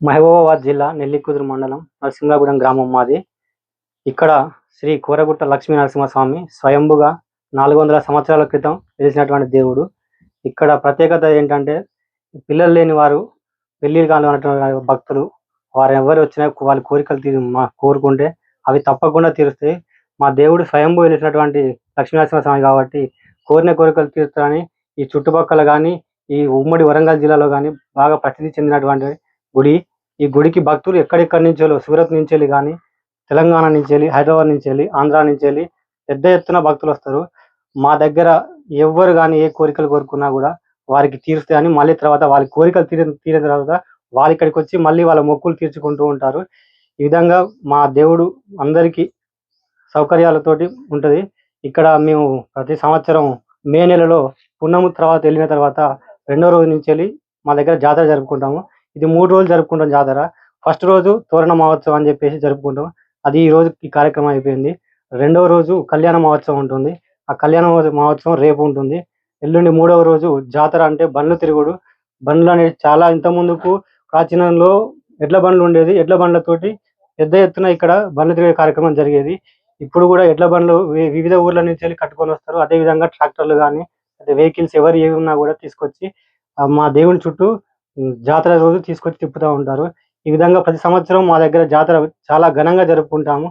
మహబూబాబాద్ జిల్లా నెల్లికుదురు మండలం నరసింహగూడెం గ్రామం మాది. ఇక్కడ శ్రీ కూరగుట్ట లక్ష్మీ నరసింహస్వామి స్వయంభుగా నాలుగు వందల సంవత్సరాల క్రితం వెలిసినటువంటి దేవుడు. ఇక్కడ ప్రత్యేకత ఏంటంటే పిల్లలు లేని వారు పెళ్ళి కాని భక్తులు వారు ఎవరు వచ్చినా వాళ్ళ కోరికలు తీ మా కోరుకుంటే అవి తప్పకుండా తీరుస్తాయి. మా దేవుడు స్వయంభూ వెలిసినటువంటి లక్ష్మీ నరసింహస్వామి కాబట్టి కోరిన కోరికలు తీరుస్తారని ఈ చుట్టుపక్కల కానీ ఈ ఉమ్మడి వరంగల్ జిల్లాలో కానీ బాగా ప్రసిద్ధి చెందినటువంటి గుడి. ఈ గుడికి భక్తులు ఎక్కడెక్కడి నుంచి సూరత్ నుంచి వెళ్ళి కానీ తెలంగాణ నుంచి వెళ్ళి హైదరాబాద్ నుంచి వెళ్ళి ఆంధ్ర నుంచి వెళ్ళి పెద్ద ఎత్తున భక్తులు వస్తారు. మా దగ్గర ఎవ్వరు కానీ ఏ కోరికలు కోరుకున్నా కూడా వారికి తీరుస్తాయని మళ్ళీ తర్వాత వాళ్ళ కోరికలు తీరిన తీరిన తర్వాత వాళ్ళు ఇక్కడికి వచ్చి మళ్ళీ వాళ్ళ మొక్కులు తీర్చుకుంటూ ఉంటారు. ఈ విధంగా మా దేవుడు అందరికీ సౌకర్యాలతోటి ఉంటది. ఇక్కడ మేము ప్రతి సంవత్సరం మే నెలలో పున్నము తర్వాత వెళ్ళిన తర్వాత రెండో రోజు నుంచి వెళ్ళి మా దగ్గర జాతర జరుపుకుంటాము. ఇది మూడు రోజులు జరుపుకుంటాం జాతర. ఫస్ట్ రోజు తోరణ మహోత్సవం అని చెప్పేసి జరుపుకుంటాం. అది ఈ రోజు ఈ కార్యక్రమం అయిపోయింది. రెండవ రోజు కళ్యాణ మహోత్సవం ఉంటుంది. ఆ కళ్యాణ మహోత్సవం రేపు ఉంటుంది. ఎల్లుండి మూడవ రోజు జాతర అంటే బండ్లు తిరుగుడు. బండ్లు అనేది చాలా ఇంత ముందుకు ప్రాచీనంలో ఎడ్ల బండ్లు ఉండేది. ఎడ్ల బండ్లతోటి పెద్ద ఎత్తున ఇక్కడ బండ్లు తిరిగే కార్యక్రమం జరిగేది. ఇప్పుడు కూడా ఎడ్ల బండ్లు వివిధ ఊర్ల నుంచి వెళ్ళి కట్టుకొని వస్తారు. అదే విధంగా ట్రాక్టర్లు కానీ వెహికల్స్ ఎవరు ఏవి ఉన్నా కూడా తీసుకొచ్చి మా దేవుని చుట్టూ జాతర రోజు తీసుకొచ్చి తిప్పుతూ ఉంటారు. ఈ విధంగా ప్రతి సంవత్సరం మా దగ్గర జాతర చాలా ఘనంగా జరుపుకుంటాము.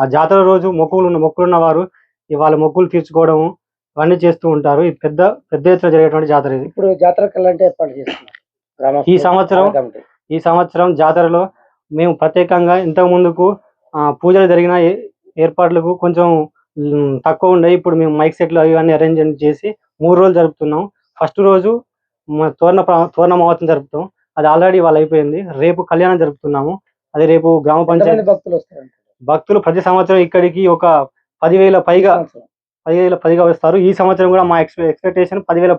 ఆ జాతర రోజు మొక్కులు ఉన్న మొక్కులు ఉన్న వారు వాళ్ళ మొక్కులు తీర్చుకోవడం ఇవన్నీ చేస్తూ ఉంటారు. ఇది పెద్ద పెద్ద ఎత్తున జరిగేటువంటి జాతర ఇది. ఇప్పుడు జాతరకు వెళ్ళాలంటే ఏర్పాటు ఈ సంవత్సరం-. ఈ సంవత్సరం జాతరలో మేము ప్రత్యేకంగా ఇంతకు ముందుకు ఆ, పూజలు జరిగిన ఏర్పాట్లకు కొంచెం తక్కువ ఉండే. ఇప్పుడు మేము మైక్ సెట్లు అవి అన్ని అరేంజ్మెంట్ చేసి మూడు రోజులు జరుపుతున్నాం. ఫస్ట్ రోజు తోరణ ప్ర- తోరణ మహోత్సవం జరుపుతాం. అది ఆల్రెడీ వాళ్ళు అయిపోయింది. రేపు కళ్యాణం జరుపుతున్నాము. అది రేపు గ్రామ పంచాయతీ భక్తులు వస్తారు భక్తులు ప్రతి సంవత్సరం ఇక్కడికి ఒక పదివేల పైగా పదివేల పైగా వస్తారు. ఈ సంవత్సరం కూడా మా ఎక్స్పె ఎక్స్పెక్టేషన్ పదివేల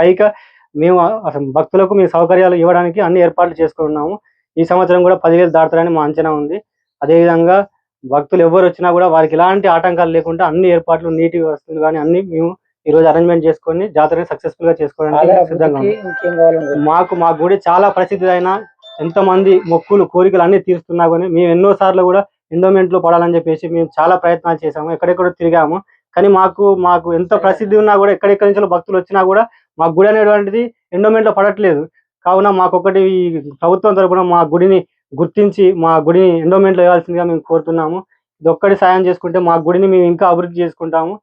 పైగా మేము అసలు భక్తులకు మీ సౌకర్యాలు ఇవ్వడానికి అన్ని ఏర్పాట్లు చేసుకున్నాము. ఈ సంవత్సరం కూడా పదివేలు దాటుతారని మా అంచనా ఉంది. అదేవిధంగా భక్తులు ఎవరు వచ్చినా కూడా వారికి ఎలాంటి ఆటంకాలు లేకుండా అన్ని ఏర్పాట్లు నీటి వస్తువులు కానీ అన్ని మేము ఈ రోజు అరేంజ్మెంట్ చేసుకొని జాతరని సక్సెస్ఫుల్గా చేసుకోవడానికి సిద్ధంగా ఉన్నాం. మాకు మా గుడి చాలా ప్రసిద్ధి అయిన ఎంతమంది మొక్కులు కోరికలు అన్ని తీరుస్తున్నా కానీ మేము ఎన్నో సార్లు కూడా ఎండోమెంట్లో పడాలని చెప్పేసి మేము చాలా ప్రయత్నాలు చేసాము ఎక్కడెక్కడ తిరిగాము. కానీ మాకు మాకు ఎంత ప్రసిద్ధి ఉన్నా కూడా ఎక్కడెక్కడి నుంచి భక్తులు వచ్చినా కూడా మా గుడి అనేటువంటిది ఎండోమెంట్లో పడట్లేదు. కావున మాకు ఒకటి ఈ ప్రభుత్వం తరపున మా గుడిని గుర్తించి మా గుడిని ఎండోమెంట్లో వేయాల్సిందిగా మేము కోరుతున్నాము. ఇది ఒక్కటి సాయం చేసుకుంటే మా గుడిని మేము ఇంకా అభివృద్ధి చేసుకుంటాము.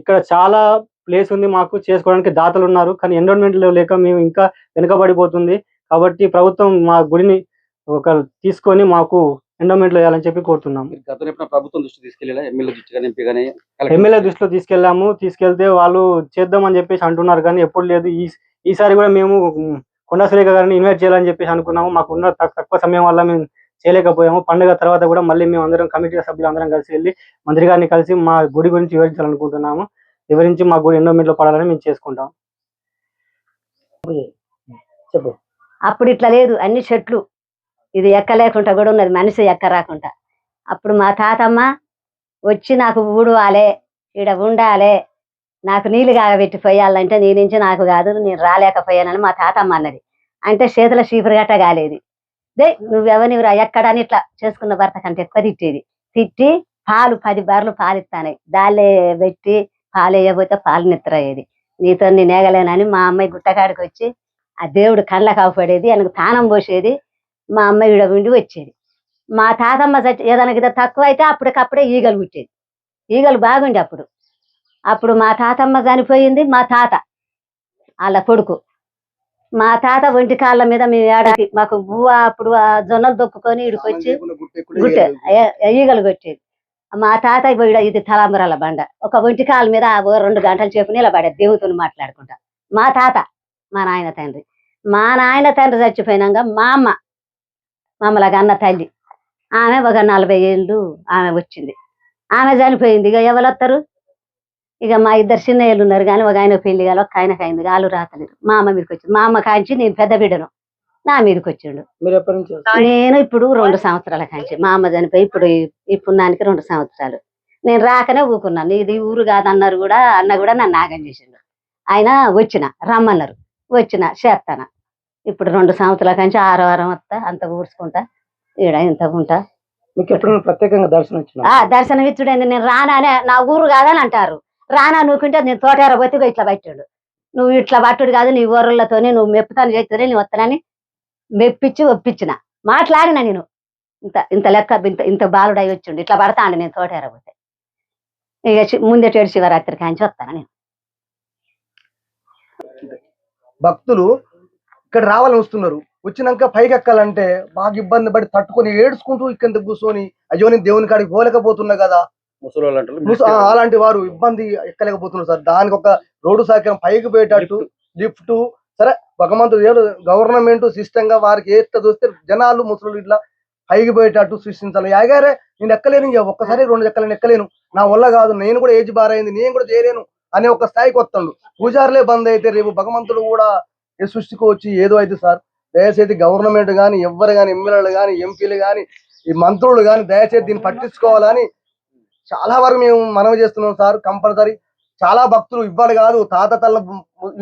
ఇక్కడ చాలా ప్లేస్ ఉంది మాకు చేసుకోవడానికి దాతలు ఉన్నారు కానీ ఎండోమెంట్లో లేక మేము ఇంకా వెనుకబడిపోతుంది. కాబట్టి ప్రభుత్వం మా గుడిని ఒక తీసుకొని మాకు ఎండోమెంట్లో వేయాలని చెప్పి కోరుతున్నాము. ప్రభుత్వం దృష్టి తీసుకెళ్ళా ఎమ్మెల్యే దృష్టిలో తీసుకెళ్ళాము. తీసుకెళ్తే వాళ్ళు చేద్దామని చెప్పేసి అంటున్నారు కానీ ఎప్పుడు లేదు. ఈ ఈసారి కూడా మేము కొండా సురేఖ గారిని ఇన్వైట్ చేయాలని చెప్పేసి అనుకున్నాము. మాకున్న తక్కువ సమయం వల్ల మేము చేయలేకపోయాము. పండుగ తర్వాత కూడా మళ్ళీ మేము అందరం కమిటీ సభ్యులు అందరం కలిసి వెళ్ళి మంత్రి గారిని కలిసి మా గుడి గురించి వివరించాలనుకుంటున్నాము. వివరించి మా గుడి ఎన్నో లో పడాలని మేము చేసుకుంటాం. చెప్పు. అప్పుడు ఇట్లా లేదు. అన్ని చెట్లు. ఇది ఎక్కలేకుండా కూడా ఉన్నది. మనిషి ఎక్క రాకుండా. అప్పుడు మా తాతమ్మ వచ్చి నాకు ఊడవాలే. ఈడ ఉండాలే. నాకు నీళ్ళు కాగబెట్టి పోయాలంటే నీ నుంచి నాకు కాదు నేను రాలేకపోయానని మా తాతమ్మ అన్నది. అంటే చేతుల చీపురు గట్ట కాలేదు. దే ఎక్కడ ఎక్కడని ఇట్లా చేసుకున్న భర్త కంటే ఎక్కువ తిట్టేది. తిట్టి పాలు పది బర్రెలు పాలు ఇస్తాను పెట్టి పాలు వేయబోతే పాలు నిద్రయ్యేది నీతో నేను ఏగలేనని మా అమ్మాయి గుట్టకాడికి వచ్చి ఆ దేవుడు కళ్ళ అవపడేది ఆయనకు తానం పోసేది మా అమ్మాయి ఈడ ఉండి వచ్చేది. మా తాతమ్మ ఏదైనా తక్కువ అయితే అప్పటికప్పుడే ఈగలు పుట్టేది. ఈగలు బాగుండే అప్పుడు. అప్పుడు మా తాతమ్మ చనిపోయింది మా తాత వాళ్ళ కొడుకు. మా తాత ఒంటి కాళ్ళ మీద మేము ఏడాది మాకు బువ్వ అప్పుడు ఆ జొన్నలు దొక్కుకొని ఇడికొచ్చి గుట్టే ఈగలు కొట్టేది. మా తాత ఇది తలంబరాల బండ. ఒక ఒంటి కాళ్ళ మీద రెండు గంటల సేపు నిలబడేది దేవుతుని మాట్లాడుకుంటా. మా తాత మా నాయన తండ్రి. మా నాయన తండ్రి చచ్చిపోయినాక మా అమ్మ మమ్మల్ని అన్న తల్లి. ఆమె ఒక నలభై ఏళ్ళు ఆమె వచ్చింది. ఆమె చనిపోయింది. ఇక ఎవరు వస్తారు ఇక మా ఇద్దరు చిన్న ఏళ్ళు ఉన్నారు కానీ ఒక ఆయన పెళ్ళి కాదు ఒక ఆయనకు అయింది వాళ్ళు రాతలేరు మా అమ్మ మీదకి వచ్చింది. మా అమ్మ కాంచి నేను పెద్ద బిడ్డను. నా మీదకి వచ్చిండు? నేను ఇప్పుడు రెండు సంవత్సరాల కాంచి. మా అమ్మ చనిపోయి ఇప్పుడు ఈ- ఈ పుణ్యానికి రెండు సంవత్సరాలు. నేను రాకనే ఊకున్నాను ఇది ఊరు కాదన్నారు కూడా అన్న కూడా నన్ను నాగం చేసిండు. ఆయన వచ్చిన రమ్మన్నారు. వచ్చిన చేస్తాన ఇప్పుడు రెండు సంవత్సరాల కంచి ఆరు వారం వస్తా అంత ఊడ్చుకుంటా ఈడ ఇంత ఉంటా. మీకు ప్రత్యేకంగా దర్శనం దర్శనం ఇచ్చుడేంది నేను రానానే నా ఊరు కాదని అంటారు. రానా నువ్వుకుంటే నేను తోటేర బతిగా ఇట్లా పట్టాడు. నువ్వు ఇట్లా పట్టుడు కాదు నీ ఊర్లతోనే నువ్వు మెప్పుతాను చేస్తేనే నువ్వు వస్తానని మెప్పించి ఒప్పించిన. మాట్లాడిన నేను. ఇంత ఇంత లెక్క ఇంత ఇంత బాలుడై వచ్చిండు. ఇట్లా పడతాను నేను తోటేర పోతే. ఇక ముందేటేడు ముందే శివరాత్రి కాంచి వస్తాను నేను. భక్తులు ఇక్కడ రావాలని వస్తున్నారు. వచ్చినాక పైకి ఎక్కాలంటే బాగా ఇబ్బంది పడి తట్టుకొని ఏడ్చుకుంటూ ఇక్కడ కూర్చొని అయ్యో నేను దేవుని కాడికి పోలేకపోతున్నా కదా అలాంటి వారు ఇబ్బంది ఎక్కలేకపోతున్నారు సార్. దానికి ఒక రోడ్డు సౌకర్యం పైకి పోయేటట్టు లిఫ్ట్. సరే భగవంతుడు గవర్నమెంట్ సిస్టమ్గా వారికి ఏ చూస్తే జనాలు ముసలు ఇట్లా పైకి పోయేటట్టు సృష్టించాలి. యాగారే నేను ఎక్కలేను ఇక ఒక్కసారి రెండు ఎక్కలేను ఎక్కలేను. నా వల్ల కాదు నేను కూడా ఏజ్ బారైంది నేను కూడా చేయలేను అనే ఒక స్థాయికి వస్తాడు. పూజారులే బంద్ అయితే రేపు భగవంతుడు కూడా ఏ సృష్టికి వచ్చి ఏదో అయితే సార్ దయచేసి గవర్నమెంట్ కానీ ఎవ్వరు కానీ ఎమ్మెల్యేలు కానీ ఎంపీలు కానీ ఈ మంత్రులు కానీ దయచేసి దీన్ని పట్టించుకోవాలని చాలా వరకు మేము మనవి చేస్తున్నాం సార్ కంపల్సరీ. చాలా భక్తులు ఇవ్వాలి కాదు తాత తల్ల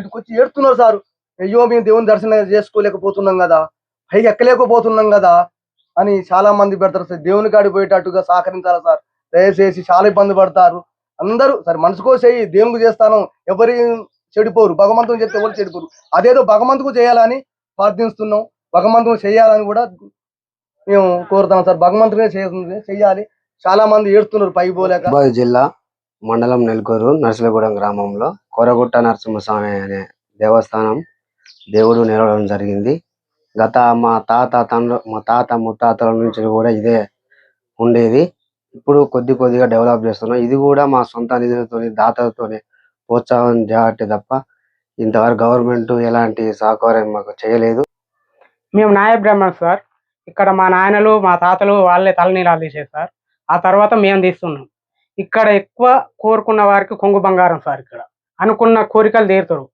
ఇటుకొచ్చి ఏడుతున్నారు సార్. అయ్యో మేము దేవుని దర్శనం చేసుకోలేకపోతున్నాం కదా పైకి ఎక్కలేకపోతున్నాం కదా అని చాలా మంది పెడతారు సార్. దేవుని కాడి పోయేటట్టుగా సహకరించాలి సార్. దయచేసి చాలా ఇబ్బంది పడతారు. అందరూ సరే మనసుకో చెయ్యి దేవునికి చేస్తాను. ఎవరి చెడిపోరు భగవంతుని చెప్తే ఎవరు చెడిపోరు. అదేదో భగవంతుకు చేయాలని ప్రార్థిస్తున్నాం. భగవంతుని చేయాలని కూడా మేము కోరుతాం సార్. భగవంతునే చేయాలి. చాలా మంది ఏడుతున్నారు పైకి పోలేక. జిల్లా మండలం నెల్కూరు నర్సులగూడెం గ్రామంలో కొరగుట్ట నరసింహస్వామి అనే దేవస్థానం దేవుడు నిలవడం జరిగింది. గత మా తాత తండ్రు మా తాత ముత్తాతల నుంచి కూడా ఇదే ఉండేది. ఇప్పుడు కొద్ది కొద్దిగా డెవలప్ చేస్తున్నాం. ఇది కూడా మా సొంత నిధులతోని దాతలతోనే ప్రోత్సాహం చేయటే తప్ప ఇంతవరకు గవర్నమెంట్ ఎలాంటి సహకారం మాకు చేయలేదు. మేము నాయ బ్రాహ్మణ్ సార్. ఇక్కడ మా నాయనలు మా తాతలు వాళ్ళే తలనీలాలు తీసేది సార్ ఆ తర్వాత మేము తీస్తున్నాం. ఇక్కడ ఎక్కువ కోరుకున్న వారికి కొంగు బంగారం సార్ ఇక్కడ. అనుకున్న కోరికలు తీరుతారు.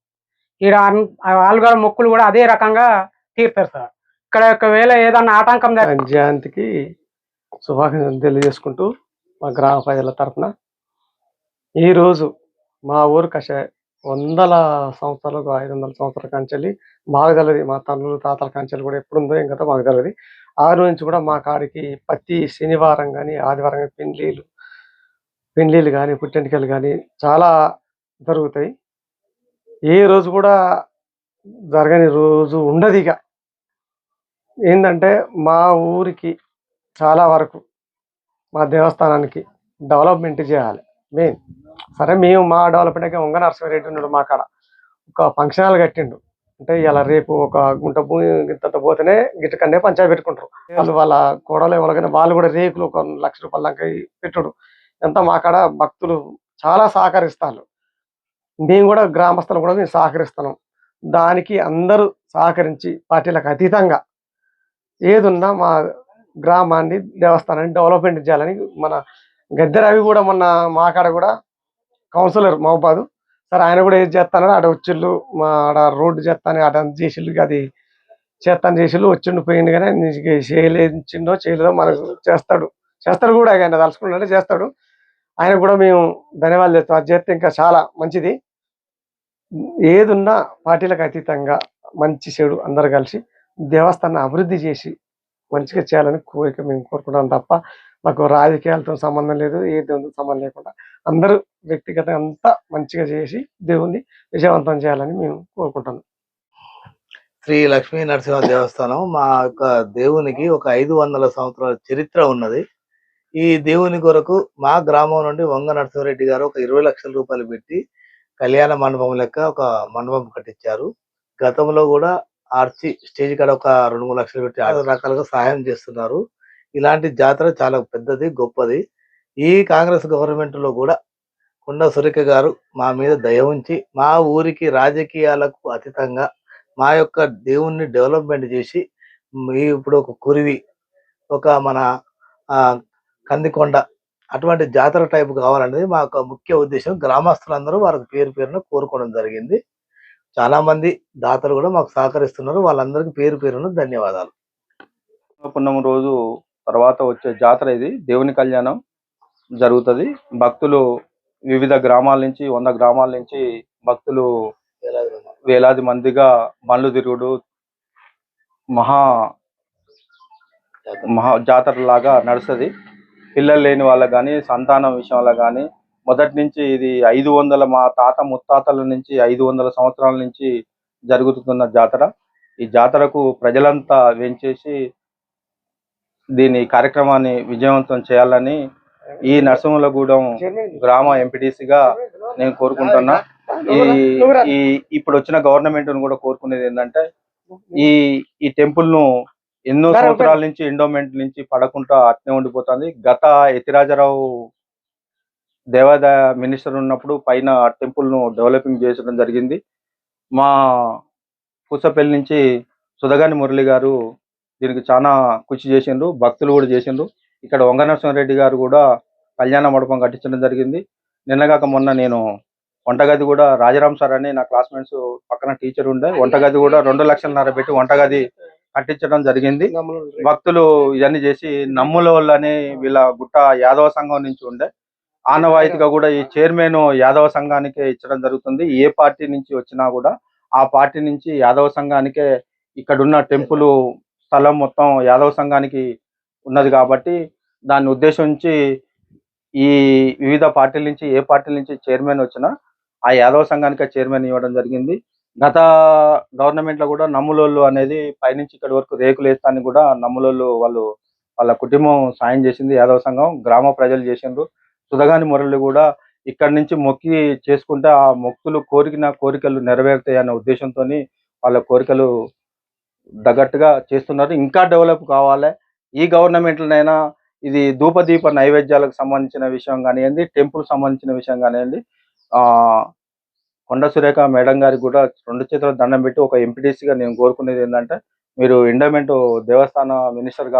ఇక్కడ ఆలుగాల కూడా మొక్కులు కూడా అదే రకంగా తీరుతారు సార్. ఇక్కడ ఒకవేళ ఏదన్నా ఆటంకం జయంతికి శుభాకాంక్షలు తెలియజేసుకుంటూ మా గ్రామ ప్రజల తరఫున ఈరోజు మా ఊరు కషాయ వందల సంవత్సరాలకు ఐదు వందల సంవత్సరాల కంచెలి మాకు తెలియదు. మా తల్లులు తాతల కంచెలు కూడా ఎప్పుడుందో ఇంకా మాకు తెలియదు. ఆ రోజు నుంచి కూడా మా కాడికి ప్రతి శనివారం కానీ ఆదివారం కానీ పెండ్లీలు పెండ్లీలు కానీ పుట్టెంటికలు కానీ చాలా జరుగుతాయి. ఏ రోజు కూడా జరగని రోజు ఉండదు ఇక. ఏంటంటే మా ఊరికి చాలా వరకు మా దేవస్థానానికి డెవలప్మెంట్ చేయాలి. మెయిన్ సరే మేము మా డెవలప్మెంట్ ఉంగ నరసింహారెడ్డి ఉన్నాడు మా కాడ. ఒక ఫంక్షన్ హాల్ కట్టిండు. అంటే ఇలా రేపు ఒక గుంట భూమి గింత పోతేనే గిట్ట పంచాయి పంచాయతీ పెట్టుకుంటారు. వాళ్ళు వాళ్ళ కోడలు ఎవరికైనా వాళ్ళు కూడా రేకులు ఒక లక్ష రూపాయల దాకా పెట్టుడు. ఎంత మా కాడ భక్తులు చాలా సహకరిస్తారు. మేము కూడా గ్రామస్తులు కూడా మేము సహకరిస్తున్నాం. దానికి అందరూ సహకరించి పార్టీలకు అతీతంగా ఏదున్నా మా గ్రామాన్ని దేవస్థానాన్ని డెవలప్మెంట్ చేయాలని మన గద్దె రవి కూడా మొన్న మా కాడ కూడా కౌన్సిలర్ మహబాదు. సార్ ఆయన కూడా ఏది చేస్తానని ఆడ వచ్చిళ్ళు మా ఆడ రోడ్డు చేస్తాను ఆడ చేసిళ్ళు అది చేస్తాను చేసిళ్ళు వచ్చిండు పోయిండు కానీ చేయలేచిండో చేయలేదో మనకు చేస్తాడు. చేస్తాడు కూడా ఆయన తలుచుకున్నాడే చేస్తాడు. ఆయన కూడా మేము ధన్యవాదాలు చేస్తాం అది చేస్తే ఇంకా చాలా మంచిది. ఏదున్నా పార్టీలకు అతీతంగా మంచి చెడు అందరు కలిసి దేవస్థానాన్ని అభివృద్ధి చేసి మంచిగా చేయాలని కోరిక మేము కోరుకుంటాం తప్ప మాకు రాజకీయాలతో సంబంధం లేదు ఏదో సంబంధం లేకుండా అందరూ వ్యక్తిగతంగా అంతా మంచిగా చేసి దేవుణ్ణి విజయవంతం చేయాలని మేము కోరుకుంటున్నాం. శ్రీ లక్ష్మీ నరసింహ దేవస్థానం మా యొక్క దేవునికి ఒక ఐదు వందల సంవత్సరాల చరిత్ర ఉన్నది. ఈ దేవుని కొరకు మా గ్రామం నుండి వంగ నరసింహారెడ్డి గారు ఒక ఇరవై లక్షల రూపాయలు పెట్టి కళ్యాణ మండపం లెక్క ఒక మండపం కట్టించారు. గతంలో కూడా ఆర్చి స్టేజ్ కాడ ఒక రెండు మూడు లక్షలు పెట్టి ఆరు రకాలుగా సహాయం చేస్తున్నారు. ఇలాంటి జాతర చాలా పెద్దది గొప్పది. ఈ కాంగ్రెస్ గవర్నమెంట్లో కూడా కొండ సురేఖ గారు మా మీద దయ ఉంచి మా ఊరికి రాజకీయాలకు అతీతంగా మా యొక్క దేవుణ్ణి డెవలప్మెంట్ చేసి ఇప్పుడు ఒక కురివి ఒక మన కందికొండ అటువంటి జాతర టైపు కావాలనేది మా యొక్క ముఖ్య ఉద్దేశం. గ్రామస్తులందరూ వారికి పేరు పేరున కోరుకోవడం జరిగింది. చాలామంది దాతలు కూడా మాకు సహకరిస్తున్నారు. వాళ్ళందరికీ పేరు పేరున ధన్యవాదాలు. పున్నమ రోజు తర్వాత వచ్చే జాతర ఇది. దేవుని కళ్యాణం. జరుగుతది. భక్తులు వివిధ గ్రామాల నుంచి వంద గ్రామాల నుంచి భక్తులు వేలాది మందిగా బండ్లు తిరుగుడు మహా మహా జాతర లాగా నడుస్తుంది. పిల్లలు లేని వాళ్ళకి కానీ సంతానం విషయంలో కానీ మొదటి నుంచి ఇది ఐదు వందల మా తాత ముత్తాతల నుంచి ఐదు వందల సంవత్సరాల నుంచి జరుగుతున్న జాతర. ఈ జాతరకు ప్రజలంతా వెంచేసి దీని కార్యక్రమాన్ని విజయవంతం చేయాలని ఈ నరసింహలగూడెం గ్రామ ఎంపీటీసీగా నేను కోరుకుంటున్నా. ఈ ఈ ఇప్పుడు వచ్చిన గవర్నమెంట్ కూడా కోరుకునేది ఏంటంటే ఈ ఈ టెంపుల్ను ఎన్నో సంవత్సరాల నుంచి ఎండోమెంట్ నుంచి పడకుండా అట్నే ఉండిపోతుంది. గత యతిరాజరావు దేవాదాయ మినిస్టర్ ఉన్నప్పుడు పైన టెంపుల్ను డెవలపింగ్ చేసడం జరిగింది. మా పూసపల్లి నుంచి సుధగాని మురళి గారు దీనికి చాలా కృషి చేసిండ్రు భక్తులు కూడా చేసిండ్రు. ఇక్కడ వంగ నరసింహారెడ్డి గారు కూడా కళ్యాణ మండపం కట్టించడం జరిగింది. నిన్నగాక మొన్న నేను వంటగది కూడా రాజరామ్ సార్ అని నా క్లాస్మేట్స్ పక్కన టీచర్ ఉండే వంటగది కూడా రెండు లక్షలన్నర పెట్టి వంటగది కట్టించడం జరిగింది. భక్తులు ఇవన్నీ చేసి నమ్ముల అని వీళ్ళ గుట్ట యాదవ సంఘం నుంచి ఉండే. ఆనవాయితీగా కూడా ఈ చైర్మన్ యాదవ సంఘానికే ఇచ్చడం జరుగుతుంది. ఏ పార్టీ నుంచి వచ్చినా కూడా ఆ పార్టీ నుంచి యాదవ సంఘానికే ఇక్కడున్న టెంపుల్ స్థలం మొత్తం యాదవ సంఘానికి ఉన్నది కాబట్టి దాన్ని ఉద్దేశించి ఈ వివిధ పార్టీల నుంచి ఏ పార్టీల నుంచి చైర్మన్ వచ్చినా ఆ యాదవ సంఘానికి చైర్మన్ ఇవ్వడం జరిగింది. గత గవర్నమెంట్లో కూడా నమ్ములోళ్ళు అనేది పైనుంచి ఇక్కడి వరకు రేకులు వేస్తానికి కూడా నమ్ములోళ్ళు వాళ్ళు వాళ్ళ కుటుంబం సాయం చేసింది యాదవ సంఘం గ్రామ ప్రజలు చేసిండ్రు. సుధగాని మురళి కూడా ఇక్కడి నుంచి మొక్కి చేసుకుంటే ఆ మొక్కులు కోరికిన కోరికలు నెరవేరుతాయి అనే ఉద్దేశంతో వాళ్ళ కోరికలు తగ్గట్టుగా చేస్తున్నారు. ఇంకా డెవలప్ కావాలి. ఈ గవర్నమెంట్లనైనా ఇది ధూపదీప నైవేద్యాలకు సంబంధించిన విషయం కానివ్వండి టెంపుల్ సంబంధించిన విషయం కానివ్వండి ఆ కొండ సురేఖ మేడం గారికి కూడా రెండు చేతుల దండం పెట్టి ఒక ఎంపీటీసీగా నేను కోరుకునేది ఏంటంటే మీరు ఎండోమెంట్ దేవస్థాన మినిస్టర్ కాబట్టి